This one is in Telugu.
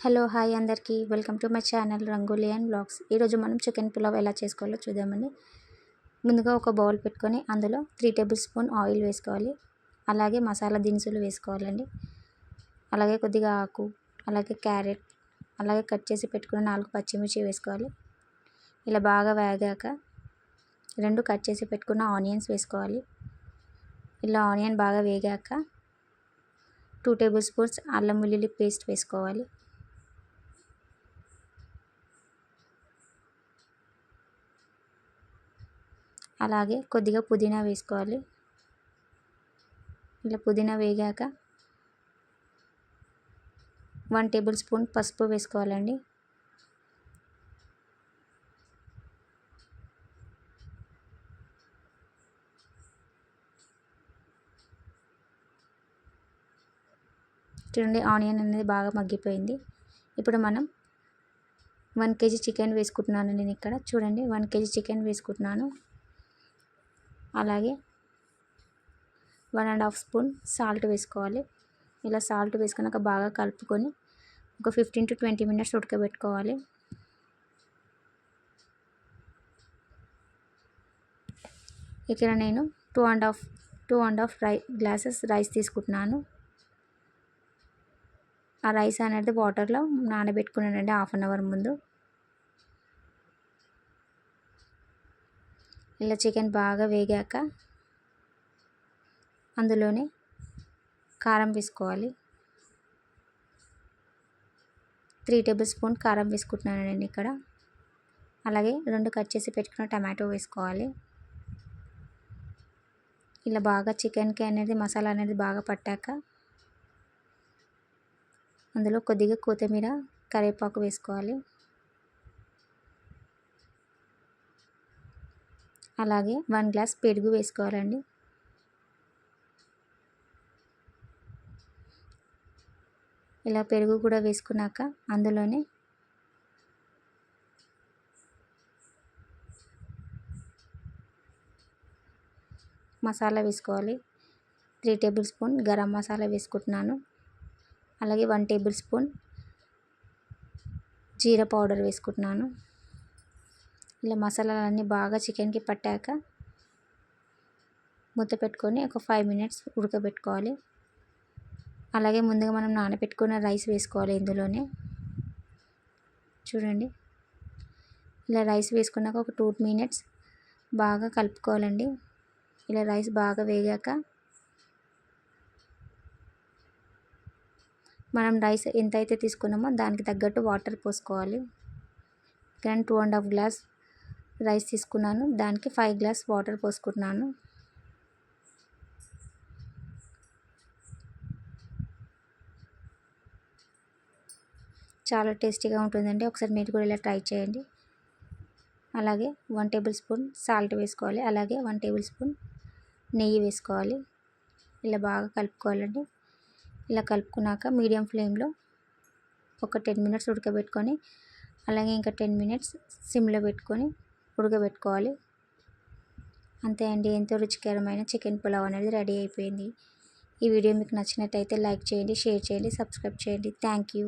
హలో హాయ్ అందరికీ. Welcome to my channel Rangoli and blogs. ఈరోజు మనం చికెన్ పులావ్ ఎలా చేసుకోవాలో చూద్దామండి. ముందుగా ఒక బౌల్ పెట్టుకొని అందులో త్రీ టేబుల్ స్పూన్ ఆయిల్ వేసుకోవాలి. అలాగే మసాలా దినుసులు వేసుకోవాలండి. అలాగే కొద్దిగా ఆకు అలాగే క్యారెట్ అలాగే కట్ చేసి పెట్టుకున్న నాలుగు పచ్చిమిర్చి వేసుకోవాలి. ఇలా బాగా వేగాక రెండు కట్ చేసి పెట్టుకున్న ఆనియన్స్ వేసుకోవాలి. ఇలా ఆనియన్ బాగా వేగాక టూ టేబుల్ స్పూన్స్ అల్లం వెల్లుల్లి పేస్ట్ వేసుకోవాలి. అలాగే కొద్దిగా పుదీనా వేసుకోవాలి. ఇలా పుదీనా వేగాక వన్ టేబుల్ స్పూన్ పసుపు వేసుకోవాలండి. చూడండి ఆనియన్ అనేది బాగా మగ్గిపోయింది. ఇప్పుడు మనం వన్ కేజీ చికెన్ వేసుకుంటున్నాను నేను ఇక్కడ. చూడండి వన్ కేజీ చికెన్ వేసుకుంటున్నాను. అలాగే one and half spoon salt వేసుకోవాలి. ఇలా సాల్ట్ వేసుకున్నాక బాగా కలుపుకొని ఒక ఫిఫ్టీన్ టు ట్వంటీ మినిట్స్ ఉడకబెట్టుకోవాలి. ఇక్కడ నేను two and half two and half rye glasses rice తీసుకుంటున్నాను. ఆ రైస్ అనేది వాటర్లో నానబెట్టుకున్నానండి హాఫ్ అన్ అవర్ ముందు. ఇలా చికెన్ బాగా వేగాక అందులోనే కారం వేసుకోవాలి. త్రీ టేబుల్ స్పూన్ కారం వేసుకుంటున్నాను నేను ఇక్కడ. అలాగే రెండు కట్ చేసి పెట్టుకున్న టమాటో వేసుకోవాలి. ఇలా బాగా చికెన్కి అనేది మసాలా అనేది బాగా పట్టాక అందులో కొద్దిగా కొత్తిమీర కరివేపాకు వేసుకోవాలి. అలాగే వన్ గ్లాస్ పెరుగు వేసుకోవాలండి. ఇలా పెరుగు కూడా వేసుకున్నాక అందులోనే మసాలా వేసుకోవాలి. Three table spoon garam masala వేసుకుంటున్నాను. అలాగే one table spoon jeera powder వేసుకుంటున్నాను. ఇలా మసాలాలన్నీ బాగా చికెన్కి పట్టాక మూత పెట్టుకొని ఒక ఫైవ్ మినిట్స్ ఉడకబెట్టుకోవాలి. అలాగే ముందుగా మనం నానబెట్టుకున్న రైస్ వేసుకోవాలి ఇందులోనే. చూడండి. ఇలా రైస్ వేసుకున్నాక ఒక టూ మినిట్స్ బాగా కలుపుకోవాలండి. ఇలా రైస్ బాగా వేగాక మనం రైస్ ఎంత అయితే తీసుకున్నామో దానికి తగ్గట్టు వాటర్ పోసుకోవాలి. ఇక్కడ two and half glass rice తీసుకున్నాను. దానికి ఫైవ్ గ్లాస్ వాటర్ పోసుకున్నాను. చాలా టేస్టీగా ఉంటుందండి. ఒకసారి మీరు కూడా ఇలా ట్రై చేయండి. అలాగే వన్ టేబుల్ స్పూన్ సాల్ట్ వేసుకోవాలి. అలాగే వన్ టేబుల్ స్పూన్ నెయ్యి వేసుకోవాలి. ఇలా బాగా కలుపుకోవాలండి. ఇలా కలుపుకున్నాక మీడియం ఫ్లేమ్లో ఒక టెన్ మినిట్స్ ఉడకబెట్టుకొని అలాగే ఇంకా టెన్ మినిట్స్ సిమ్లో పెట్టుకొని ఉడకబెట్టుకోవాలి. అంతే అండి. ఎంతో రుచికరమైన చికెన్ పులావ్ అనేది రెడీ అయిపోయింది. ఈ వీడియో మీకు నచ్చినట్టయితే లైక్ చేయండి షేర్ చేయండి సబ్స్క్రైబ్ చేయండి. Thank you.